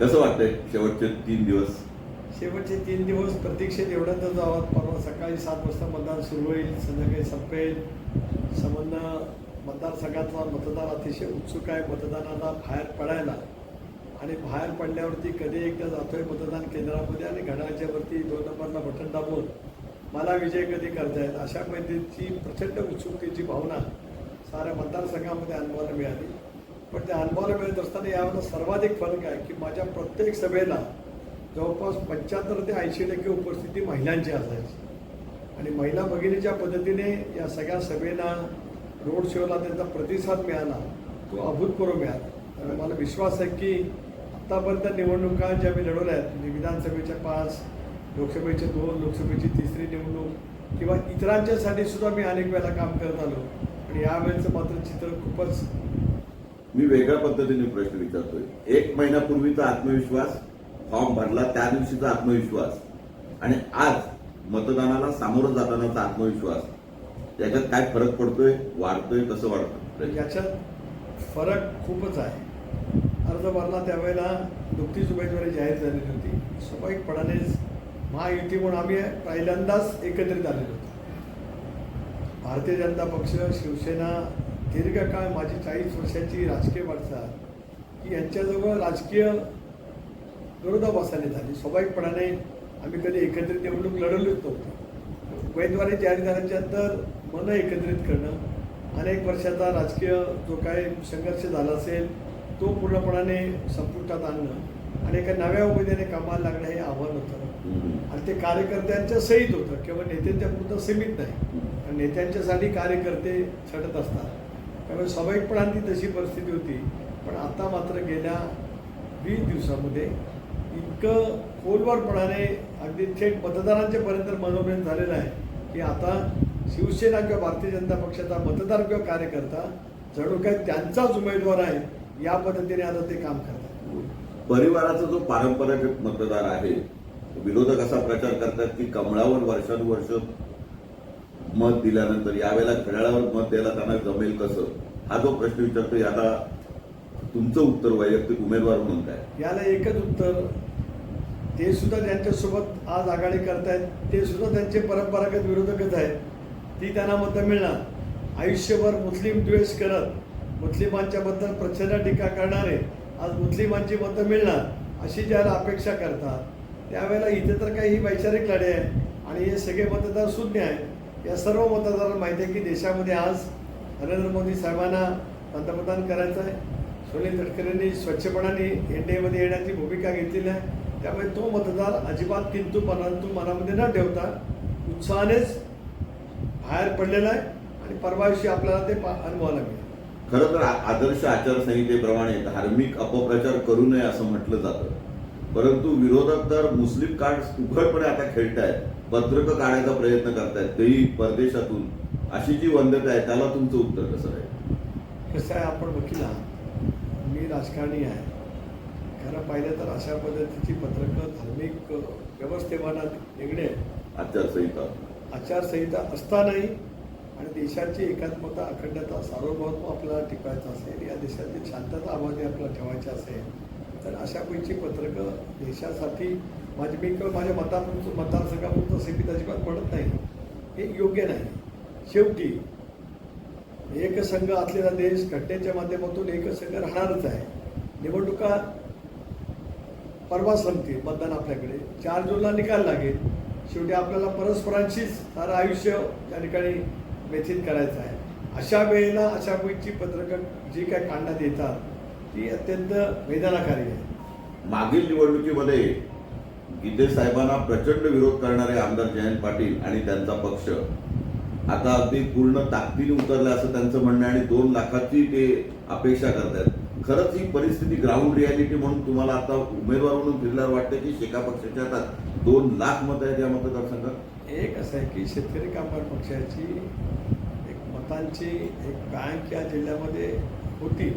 कसं वाटतंय शेवटचे तीन दिवस? शेवटचे तीन दिवस प्रतीक्षेत एवढ्यातच आहोत परवा सकाळी सात वाजता मतदान सुरू होईल. संध्याकाळी संपेल संबंध मतदारसंघातला मतदार अतिशय उत्सुक आहे. मतदानाला बाहेर पडायला. आणि बाहेर पडल्यावरती कधी एकदा जातोय मतदान केंद्रामध्ये आणि घड्याळाच्या वरती दोन नंबरला बटन दाबून. मला विजय कधी करतायत? अशा पद्धतीची प्रचंड उत्सुकतेची भावना साऱ्या मतदारसंघामध्ये अनुभवायला मिळाली. पण त्या अनुभवाला मिळत असताना यावेळेला सर्वाधिक फरक आहे की माझ्या प्रत्येक सभेला जवळपास पंच्याहत्तर ते ऐंशी टक्के उपस्थिती महिलांची असायची. आणि महिला भगिनीच्या पद्धतीने या सगळ्या सभेला रोड शोला त्यांचा प्रतिसाद मिळाला तो अभूतपूर्व मिळाला. त्यामुळे मला विश्वास आहे की आत्तापर्यंत निवडणुका ज्या मी लढवल्या आहेत म्हणजे विधानसभेच्या पाच लोकसभेचे दोन लोकसभेची तिसरी निवडणूक किंवा इतरांच्यासाठी सुद्धा मी अनेक वेळेला काम करत आलो. आणि यावेळेचं मात्र चित्र खूपच मी वेगळ्या पद्धतीने प्रश्न विचारतोय. एक महिन्यापूर्वीचा आत्मविश्वास फॉर्म भरला त्या दिवशीचा आत्मविश्वास आणि आज मतदानाला सामोरं जातानाचा आत्मविश्वास याच्यात काय फरक पडतोय वाढतोय कसं वाढतोय? याच्यात फरक खूपच आहे. अर्ज भरला त्यावेळेला नुकतीच उमेदवारी जाहीर झालेली होती. स्वाभाविकपणानेच महायुती म्हणून आम्ही पहिल्यांदाच एकत्रित आलेलो होतो. भारतीय जनता पक्ष शिवसेना दीर्घकाळ माझी चाळीस वर्षाची राजकीय वाटचाल की यांच्याजवळ राजकीय विरोधाभासाने झाली. स्वाभाविकपणाने आम्ही कधी एकत्रित निवडणूक लढवलीच नव्हतो. उमेदवारी जाहीर झाल्याच्यानंतर मन एकत्रित करणं अनेक वर्षाचा राजकीय जो काही संघर्ष झाला असेल तो पूर्णपणाने संपुष्टात आणणं आणि एका नव्या उमेदीने कामाला लागणं हे आव्हान होतं. आणि ते कार्यकर्त्यांच्या सहित होतं. केवळ नेत्यांच्या पुरतं सीमित नाही. नेत्यांच्यासाठी कार्यकर्ते छटत असतात. त्यामुळे स्वाभाविकपणाने तशी परिस्थिती होती. पण आता मात्र गेल्या वीस दिवसामध्ये इतकं खोलवरपणाने अगदी थेट मतदारांच्यापर्यंत मनोरंजन झालेलं आहे की आता शिवसेना किंवा भारतीय जनता पक्षाचा मतदार किंवा कार्यकर्ता जणू काय त्यांचाच उमेदवार आहे या पद्धतीने आता ते काम करतात. परिवाराचा जो पारंपरिक मतदार आहे विरोधक असा प्रचार करतात की कमळावर वर्षानुवर्ष मत दिल्यानंतर यावेळेला घड्याळावर मत द्यायला त्यांना जमेल कसं? हा जो प्रश्न विचारतो याला तुमचं उत्तर वैयक्तिक उमेदवार म्हणून काय? याला एकच उत्तर ते सुद्धा ज्यांच्यासोबत आज आघाडी करतायत ते सुद्धा त्यांचे परंपरागत विरोधकच आहेत. ती त्यांना मतं मिळणार. आयुष्यभर मुस्लिम द्वेष करत मुस्लिमांच्या बद्दल प्रचंड टीका करणारे आज मुस्लिमांची मतं मिळणार अशी ज्याला अपेक्षा करतात. त्यावेळेला इथे तर काही ही वैचारिक लढे आहे आणि हे सगळे मतदार शून्य आहे या सर्व मतदारांना माहिती आहे की देशामध्ये आज नरेंद्र मोदी साहेबांना पंतप्रधान करायचं आहे. सुनील तटकरेंनी स्वच्छपणाने एनडीएमध्ये येण्याची भूमिका घेतलेली आहे. त्यामुळे तो मतदार अजिबात किंतु परंतु मनामध्ये न ठेवता उत्साहानेच बाहेर पडलेला आहे आणि परवा दिवशी आपल्याला ते पा- अनुभवायला मिळेल. खरं तर आदर्श आचारसंहितेप्रमाणे धार्मिक अपप्रचार करू नये असं म्हटलं जातं. परंतु विरोधक तर मुस्लिम कार्ड उघडपणे आता खेळतायत. पत्रकं काढायचा प्रयत्न करतायत. तेही परदेशातून अशी जी वंदता आहे त्याला तुमचं उत्तर कसं आहे कसं आहे आपण वकील आहात. मी राजकारणी आहे. खरं पाहिलं तर अशा पद्धतीची पत्रकं धार्मिक व्यवस्थेमानात निघणे आचारसंहिता. आचारसंहिता असतानाही आणि देशाची एकात्मता अखंडता सार्वभौमत्व आपल्याला टिकवायचं असेल या देशाची शांतता आवाजी आपल्याला ठेवायची असेल तर अशा पैकी पत्रकं देशासाठी माझी मी किंवा माझ्या मतापुरतं मतदारसंघापुरतं सीमित अजिबात पडत नाही. हे योग्य नाही. शेवटी एकसंघ असलेला देश घटनेच्या माध्यमातून एकसंघ राहणारच आहे. निवडणुका परवा संपतील मतदान आपल्याकडे. चार जूनला निकाल लागेल. शेवटी आपल्याला परस्परांशीच सारं आयुष्य त्या ठिकाणी व्यथित करायचं आहे. अशा वेळेला अशा वेळची पत्रकं जी काय काढण्यात येतात ती अत्यंत वेदनाकारी आहे मागील निवडणुकीमध्ये गीते साहेबांना प्रचंड विरोध करणारे आमदार जयंत पाटील आणि त्यांचा पक्ष. आता अगदी पूर्ण ताकदीने उतरले असं त्यांचं म्हणणं आणि दोन लाखाची ते अपेक्षा करतात खरंच ही परिस्थिती ग्राउंड रियालिटी म्हणून तुम्हाला आता उमेदवार म्हणून फिरल्यावर वाटतं की शेका पक्षाच्या हातात दोन लाख मत आहेत या मतदारसंघात? एक असं आहे की शेतकरी कामगार पक्षाची एक मतांची एक बँक या जिल्ह्यामध्ये होती.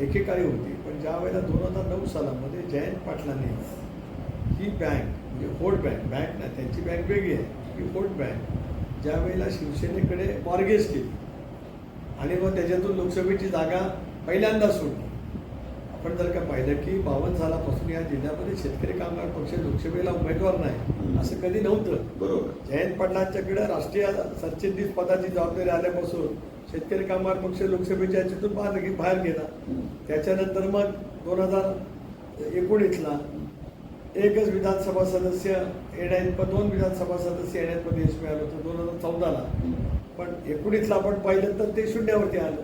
एकेकाळी होती. पण ज्या वेळेला दोन हजार नऊ सालामध्ये जयंत पाटलांनी ही बँक म्हणजे होल्ड बँक बँक नाही त्यांची बँक वेगळी आहे. ही होल्ड बँक ज्या वेळेला शिवसेनेकडे मॉर्गेज केली आणि मग त्याच्यातून लोकसभेची जागा पहिल्यांदा सोडली. आपण जर का पाहिलं की बावन्न सालापासून या जिल्ह्यामध्ये शेतकरी कामगार पक्ष लोकसभेला उमेदवार नाही. असं कधी नव्हतं. बरोबर. जयंत पाटलांच्याकडे राष्ट्रीय सरचिटणीस पदाची जबाबदारी आल्यापासून शेतकरी कामगार पक्ष लोकसभेच्या याच्यातून बाहेर बाहेर गेला. त्याच्यानंतर मग दोन हजार एकोणीसला एकच विधानसभा सदस्य येण्यात दोन विधानसभा सदस्य येण्यात यश मिळालं होतं दोन हजार चौदाला. पण एकोणीसला आपण पाहिलं तर ते शून्यावरती आलं.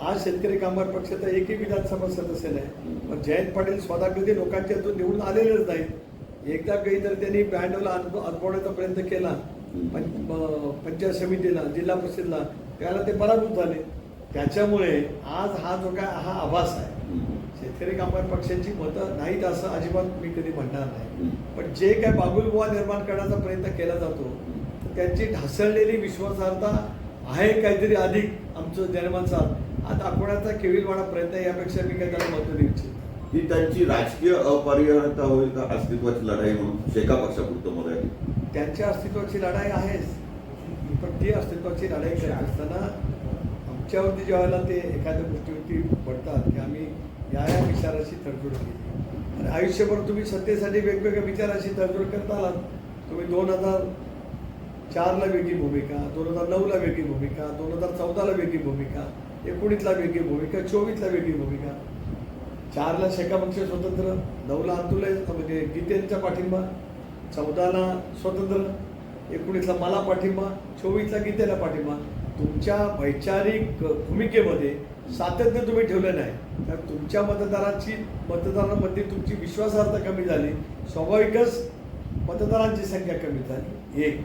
आज शेतकरी कामगार पक्ष तर एकही विधानसभा सदस्य नाही. पण जयंत पाटील स्वतः कधी लोकांच्या हातून निवडून आलेलेच नाही एकदा काही तर त्यांनी ब्रँडला अनुभवण्याचा प्रयत्न केला. पंचायत समितीला जिल्हा परिषदला त्याला ते पराभूत झाले. त्याच्यामुळे आज हा जो काय हा आभास आहे. शेतकरी कामगार पक्षाची मतं नाहीत असं अजिबात मी कधी म्हणणार नाही. पण जे काय बागुलबुवा निर्माण करण्याचा प्रयत्न केला जातो तर त्यांची ढासळलेली विश्वासार्हता आहे काहीतरी अधिक आमचं जनमानसात हा दाखवण्याचा केविलवाणा प्रयत्न यापेक्षा मी काही त्याला महत्त्व देऊ इच्छित. ही त्यांची राजकीय अपरिहार्यता होईल का अस्तित्वाची लढाई म्हणून? शेका पक्षापुरतं मर्यादित त्यांच्या अस्तित्वाची लढाई आहेच. पण ती अस्तित्वाची लढाई करत असताना आमच्यावरती ज्यावेळेला ते एखाद्या गोष्टीवरती पडतात की आम्ही या या विचाराशी तडजोड केली. आणि आयुष्यभर तुम्ही सत्तेसाठी वेगवेगळ्या विचाराशी तडजोड करत आलात. तुम्ही दोन हजार चारला वेगळी भूमिका दोन हजार नऊला वेगळी भूमिका दोन हजार चौदाला वेगळी भूमिका एकोणीसला वेगळी भूमिका चोवीसला वेगळी भूमिका. चारला शेकापक्ष स्वतंत्र नऊला अतुलय म्हणजे गीतेंचा पाठिंबा चौदाला स्वतंत्र एकोणीसला मला पाठिंबा चोवीसला गीतेला पाठिंबा. तुमच्या वैचारिक भूमिकेमध्ये सातत्य तुम्ही ठेवलं नाही. तर तुमच्या मतदाराची मतदारांमध्ये तुमची विश्वासार्हता कमी झाली. स्वाभाविकच मतदारांची संख्या कमी झाली. एक.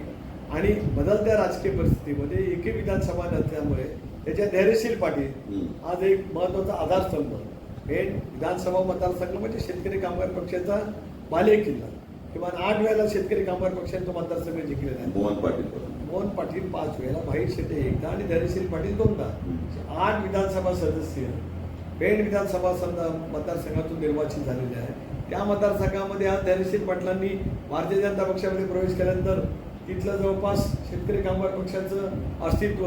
आणि बदलत्या राजकीय परिस्थितीमध्ये एकही विधानसभा नसल्यामुळे त्याच्या धैर्यशील पाटील. आज एक महत्त्वाचा आधारस्तंभ. हे विधानसभा मतदारसंघ म्हणजे शेतकरी कामगार पक्षाचा बाले किल्ला किमान आठ वेळेला शेतकरी कामगार पक्षाने तो मतदारसंघ जिंकलेला आहे. मोहन पाटील. मोहन पाटील पाच वेळेला भाई शेटे एकदा आणि धैर्यशील पाटील दोनदा. आठ विधानसभा सदस्य. पेण विधानसभा मतदारसंघातून निर्वाचित झालेले आहे त्या मतदारसंघामध्ये आज धैर्यशील पाटलांनी भारतीय जनता पक्षामध्ये प्रवेश केल्यानंतर तिथलं जवळपास शेतकरी कामगार पक्षाचं अस्तित्व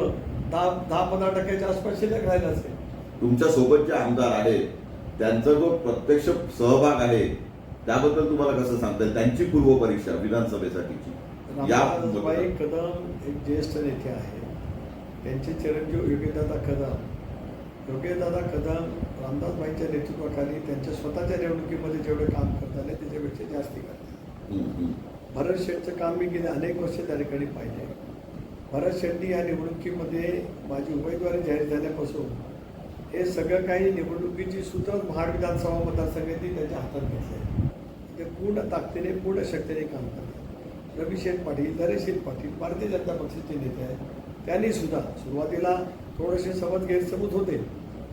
दहा दहा पंधरा टक्क्याच्या आसपास शिल्लक राहिलं असेल. तुमच्या तुमच्यासोबत जे आमदार आहेत त्यांचा जो प्रत्यक्ष सहभाग आहे त्याबद्दल तुम्हाला कसं सांगता येईल? त्यांची पूर्वपरीक्षा विधानसभेसाठीची. या रामदासबाई कदम एक ज्येष्ठ नेते आहेत. त्यांचे चिरंजीव योगीदादा कदम. योगीदादा कदम रामदासबाईंच्या नेतृत्वाखाली त्यांच्या स्वतःच्या निवडणुकीमध्ये जेवढे काम करत आले त्याच्यापेक्षा जास्ती करतात. भरत शेठचं काम मी गेले अनेक वर्ष त्या ठिकाणी पाहिले भरत शेट्टी या निवडणुकीमध्ये माझी उमेदवारी जाहीर झाल्यापासून हे सगळं काही निवडणुकीची सूत्र महाड विधानसभा त्यांच्या हातात घेतले ते पूर्ण ताकदीने पूर्ण शक्तीने काम करतात. रवी शेठ पाटील धैर्यशील पाटील भारतीय जनता पक्षाचे नेते आहेत. त्यांनी सुद्धा सुरुवातीला थोडेसे समज गैरसमज होते.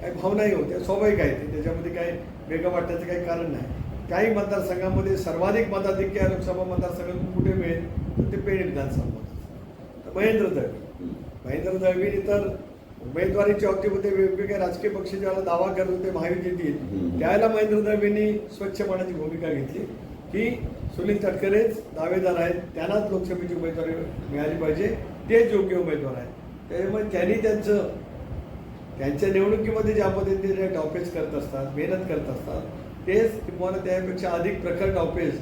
काही भावनाही होत्या स्वाभाविक आहे ते त्याच्यामध्ये काही वेगळं वाटण्याचं काही कारण नाही. काही मतदारसंघामध्ये सर्वाधिक मताधिक्य लोकसभा मतदारसंघातून कुठे मिळेल तर ते पेण विधानसभा तर महेंद्र दळवी. महेंद्र दळवीने तर उमेदवारीच्या बाबतीमध्ये वेगवेगळ्या राजकीय पक्ष ज्यावेळेला दावा करत होते महायुतीतील. त्यावेळेला महेंद्र दळवींनी स्वच्छपणाची भूमिका घेतली. की सुनील तटकरेच दावेदार आहेत. त्यांनाच लोकसभेची उमेदवारी मिळाली पाहिजे. तेच योग्य उमेदवार आहेत. त्यामुळे त्यांनी त्यांचं त्यांच्या निवडणुकीमध्ये ज्या पद्धतीने डावपेच करत असतात मेहनत करत असतात तेच किंवा त्यापेक्षा अधिक प्रखर डावपेच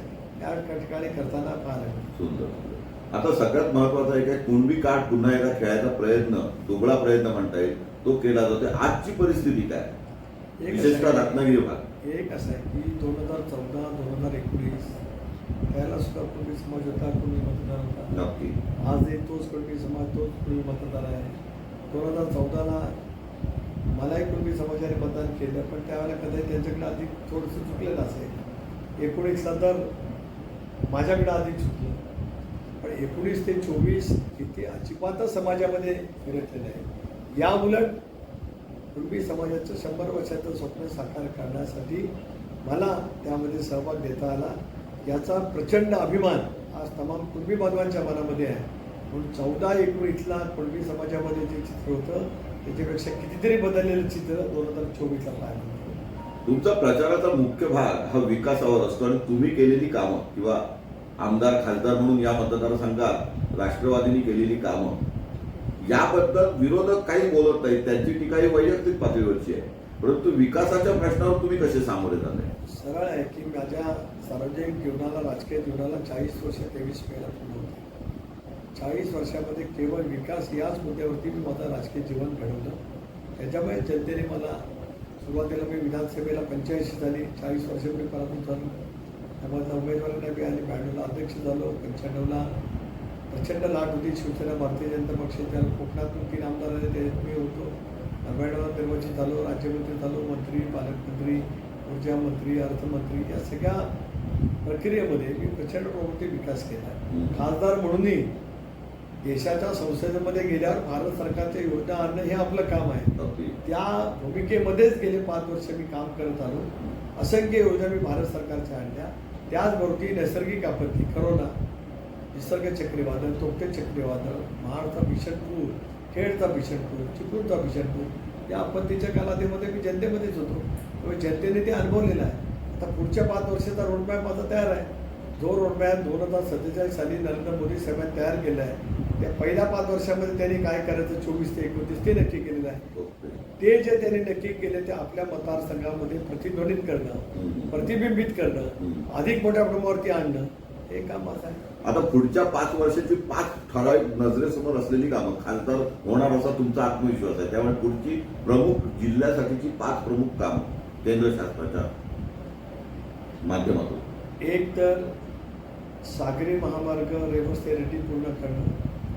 या ठिकाणी करताना पाहायला. सुंदर. आता सगळ्यात महत्त्वाचा आहे काय कुणबी काठ पुन्हा एकदा खेळायचा प्रयत्न दुबळा प्रयत्न म्हणता येईल तो केला जातो. आजची परिस्थिती काय? विशेषतः रत्नागिरी भाग. एक असं आहे की दोन हजार चौदा दोन हजार एकोणीस त्याला सुद्धा कुणबी समाज होता कुणबी मतदार होता. आजही तोच कुणबी समाज तोच कुणबी मतदार आहे. दोन हजार चौदाला मलाही कुणबी समाजाने मतदान केलं पण त्यावेळेला कदाचित त्यांच्याकडे अधिक थोडंसं चुकलेलं असेल. एकोणीसला तर माझ्याकडे अधिक चुकलं. पण एकोणीस ते चोवीस इथे अजिबातच समाजामध्ये फिरकलेलं आहे या उलट कुणबी समाजाचं शंभर वर्षाचं स्वप्न साकार करण्यासाठी मला त्यामध्ये सहभाग देता आला. याचा प्रचंड अभिमान आज तमाम कुणबी बांधवांच्या मनामध्ये आहे. म्हणून चौदा एकोणीसला कुणबी समाजामध्ये जे चित्र होतं त्याच्यापेक्षा कितीतरी बदललेलं चित्र दोन हजार चोवीसला मिळतं. तुमचा प्रचाराचा मुख्य भाग हा विकासावर असतो आणि तुम्ही केलेली कामं किंवा आमदार खासदार म्हणून या मतदारसंघात राष्ट्रवादीने केलेली कामं याबद्दल विरोधक काही बोलत नाहीत त्यांची टीका ही वैयक्तिक पातळीवरची आहे. परंतु विकासाच्या प्रश्नावर तुम्ही कसे सामोरे झाले सरळ आहे की माझ्या सार्वजनिक जीवनाला राजकीय जीवनाला चाळीस वर्ष तेवीस मेला पूर्ण होते. चाळीस वर्षामध्ये केवळ विकास याच मुद्द्यावरती मी माझं राजकीय जीवन घडवलं. त्याच्यामुळे जनतेने मला सुरुवातीला मी विधानसभेला पंच्याऐंशी झाली चाळीस वर्ष मी पराभूत झालो. त्यामुळे उमेदवारांना मी आणि ब्याण्णवला अध्यक्ष झालो पंच्याण्णवला प्रचंड लाट होती. शिवसेना भारतीय जनता पक्षाच्या कोकणातून तीन आमदार आले त्याच्यात मी होतो. नव्याण्णवला निर्वाचित झालो राज्यमंत्री झालो मंत्री पालकमंत्री ऊर्जा मंत्री अर्थमंत्री या सगळ्या प्रक्रियेमध्ये मी प्रचंड प्रवृत्ती विकास केला. खासदार म्हणूनही देशाच्या संसदेमध्ये गेल्यावर भारत सरकारच्या योजना आणणं हे आपलं काम आहे. त्या भूमिकेमध्येच गेले पाच वर्ष मी काम करत आलो. असंख्य योजना मी भारत सरकारच्या आणल्या. त्याचबरोबर नैसर्गिक आपत्ती करोना निसर्ग चक्रीवादळ तोक्ते चक्रीवादळ महाडचा भीषण पूर खेडचा भीषण पूर चिपळूणचा भीषण पूर या आपत्तीच्या कालावधीमध्ये मी जनतेमध्येच होतो. त्यामुळे जनतेने ते अनुभवलेलं आहे. आता पुढच्या पाच वर्षाचा रोडमॅप माझा तयार आहे. जो रोडमॅप दोन हजार सत्तेचाळीस साली नरेंद्र मोदी साहेबांनी तयार केला आहे त्या पहिल्या पाच वर्षामध्ये त्यांनी काय करायचं? चोवीस ते एकोणतीस ते नक्की केलेलं आहे. ते जे त्यांनी नक्की केले ते आपल्या मतदारसंघामध्ये प्रतिध्वनित करणं. प्रतिबिंबित करणं. अधिक मोठ्या प्रमाणावरती आणणं हे काम माझं आहे. आता पुढच्या पाच वर्षाची पाच ठराविक नजरेसमोर असलेली कामं खासदार होणार असा तुमचा आत्मविश्वास आहे. त्यामुळे पुढची प्रमुख जिल्ह्यासाठीची पाच प्रमुख कामं केंद्र शासनाच्या माध्यमातून एक तर सागरी महामार्ग रेवस्तेरेटी पूर्ण करणं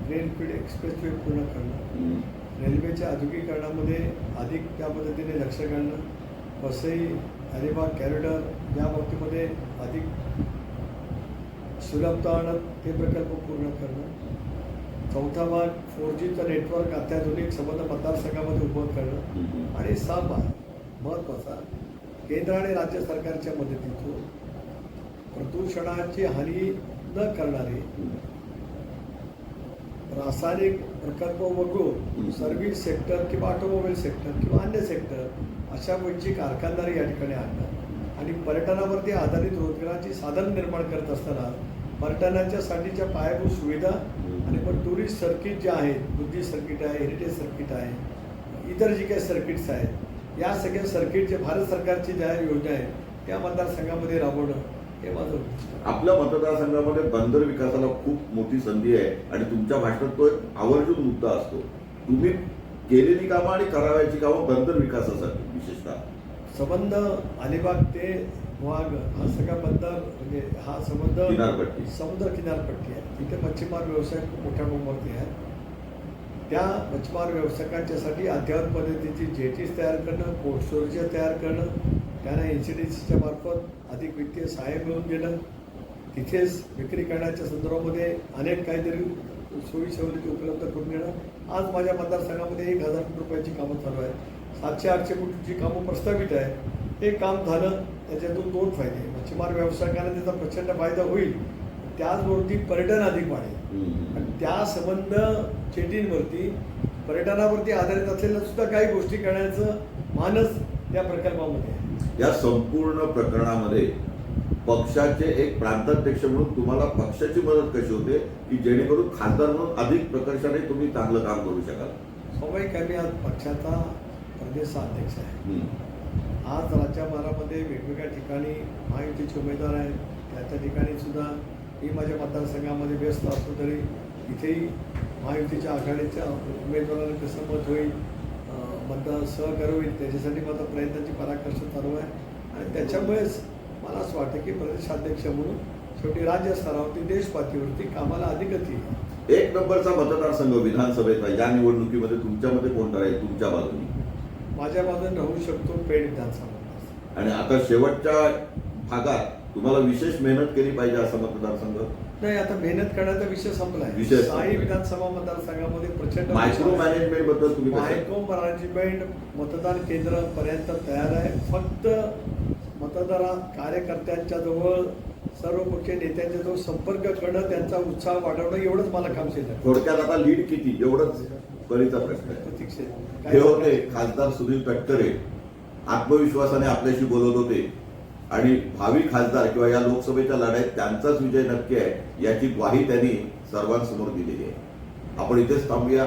रेलपीड एक्सप्रेसवे पूर्ण करणं. रेल्वेच्या आधुनिकीकरणामध्ये अधिक त्या पद्धतीने लक्ष घालणं वसई अलिबाग कॅरिडॉर या बाबतीमध्ये अधिक सुलभता आणत ते प्रकल्प पूर्ण करणं चौथा भाग फोर जीचं नेटवर्क अत्याधुनिक संबंध मतदारसंघामध्ये उभं करणं. आणि सहा भाग महत्त्वाचा केंद्र आणि राज्य सरकारच्या मदतीतून प्रदूषणाची हानी न करणारे रासायनिक प्रकल्प वगळून सर्व्हिस सेक्टर किंवा ऑटोमोबाईल सेक्टर किंवा अन्य सेक्टर अशा गोष्टी कारखानदारी या ठिकाणी आणतात. आणि पर्यटनावरती आधारित रोजगाराची साधन निर्माण करत असताना पर्यटनाच्या साठीच्या पायाभूत सुविधा आणि पण टुरिस्ट सर्किट जे आहेत बुद्धिस्ट सर्किट आहे हेरिटेज सर्किट आहे इतर जी काही सर्किट्स आहेत या सगळ्या सर्किट जे भारत सरकारची ज्या योजना आहेत त्या मतदारसंघामध्ये राबवणं हे माझं. आपल्या मतदारसंघामध्ये बंदर विकासाला खूप मोठी संधी आहे आणि तुमच्या भाषणात तो आवर्जून मुद्दा असतो तुम्ही केलेली कामं आणि करावयाची कामं बंदर विकासासाठी विशेषतः संबंध अलिबाग ते वाघ हा सगळा बंदर म्हणजे हा संबंध किनारपट्टी. समुद्र किनारपट्टी आहे तिथे मच्छीमार व्यवसाय खूप मोठ्या प्रमाणावरती आहे त्या मच्छीमार व्यावसायिकांच्यासाठी अद्ययावत पद्धतीची जेटीस तयार करणं कोल्ड स्टोरेज तयार करणं त्यांना एन सी डी सीच्या मार्फत अधिक वित्तीय सहाय्य मिळवून देणं. तिथेच विक्री करण्याच्या संदर्भामध्ये अनेक काहीतरी सोयी सवलती उपलब्ध करून देणं. आज माझ्या मतदारसंघामध्ये एक हजार कोटी रुपयाची कामं चालू आहेत. सातशे आठशे कोटीची कामं प्रस्तावित आहे हे काम झालं त्याच्यातून दोन फायदे. मच्छीमार व्यावसायिकांना त्याचा प्रचंड फायदा होईल. त्याचबरोबर पर्यटन अधिक वाढेल. आणि त्या संबंध चेटींवरती पर्यटनावरती आधारित असलेल्या सुद्धा काही गोष्टी करण्याचं मानस त्या प्रकल्पामध्ये या संपूर्ण प्रकरणामध्ये पक्षाचे एक प्रांताध्यक्ष म्हणून तुम्हाला पक्षाची मदत कशी होते की जेणेकरून खासदार म्हणून अधिक प्रकर्षाने तुम्ही चांगलं काम करू शकाल? स्वाभाविक आहे मी आज पक्षाचा प्रदेश अध्यक्ष आहे. आज राज्यभरामध्ये वेगवेगळ्या ठिकाणी महायुतीचे उमेदवार आहेत त्या त्या ठिकाणी सुद्धा मी माझ्या मतदारसंघामध्ये व्यस्त असलो तरी इथेही महायुतीच्या आघाडीच्या उमेदवाराला कसं मत होईल मतदार सहकार होईल त्याच्यासाठी माझा प्रयत्नाची पराकाष्ठ चालू आहे आणि त्याच्यामुळेच मला असं वाटतं की प्रदेशाध्यक्ष म्हणून शेवटी राज्य स्तरावरती देश पातळीवरती कामाला अधिक गती. एक नंबरचा मतदारसंघ विधानसभेचा या निवडणुकीमध्ये तुमच्यामध्ये कोणता राहील तुमच्या बाजूने माझ्या बाजूने राहू शकतो पेड विधानसभा. आणि आता शेवटच्या भागात तुम्हाला विशेष मेहनत केली पाहिजे असा मतदारसंघ? नाही आता मेहनत करण्याचा विषय संपला आहे विषय संपला. साई विधानसभा मतदारसंघामध्ये प्रचंड मायक्रो मॅनेजमेंटबद्दल तुम्ही कसं मायक्रो मॅनेजमेंट मतदान केंद्र पर्यंत तयार आहे. फक्त मतदारा कार्यकर्त्यांच्या जवळ सर्व पक्षीय नेत्यांच्या जवळ संपर्क करणं त्यांचा उत्साह वाढवणं एवढंच मला काम शिल्लक आहे. थोडक्यात आता लीड किती? एवढंच कळीचा प्रश्न आहे. प्रतीक्षेत हे होते खासदार सुनील तटकरे. आत्मविश्वासाने आपल्याशी बोलत होते. आणि भावी खासदार किंवा या लोकसभेच्या लढाईत त्यांचाच विजय नक्की आहे याची ग्वाही त्यांनी सर्वांसमोर दिलेली आहे. आपण इथेच थांबूया.